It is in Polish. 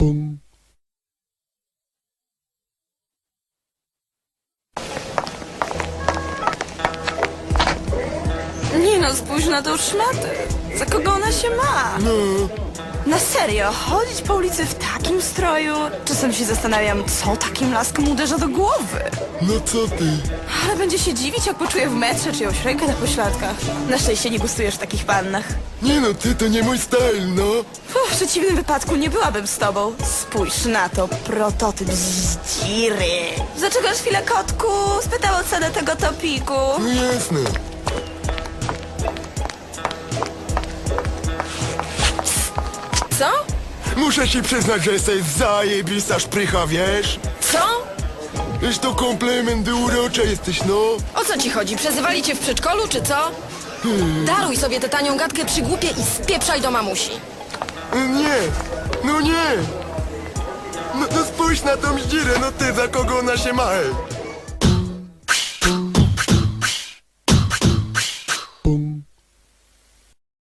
pum. Nie no, spójrz na tą szmatę. Za kogo ona się ma? No, Na serio, chodzić po ulicy w takim stroju? Czasem się zastanawiam, co takim laskom uderza do głowy. no co ty? Ale będzie się dziwić, jak poczuje w metrze czyjąś rękę na pośladkach. Na szczęście nie gustujesz w takich pannach. Nie no, ty to nie mój style, no. Uf, w przeciwnym wypadku nie byłabym z tobą. Spójrz na to, prototyp zdziry. Zaczekasz chwilę, kotku? Spytał o cenę tego topiku. No jasne. Co? Muszę ci przyznać, że jesteś zajebista szprycha, wiesz? Co? Wiesz, to komplement, ty urocza jesteś, no. O co ci chodzi? Przezywali cię w przedszkolu, czy co? Daruj sobie tę tanią gadkę przy głupie i spieprzaj do mamusi. Nie, no nie. No to spójrz na tą zdzirę, no ty, za kogo ona się ma, ej.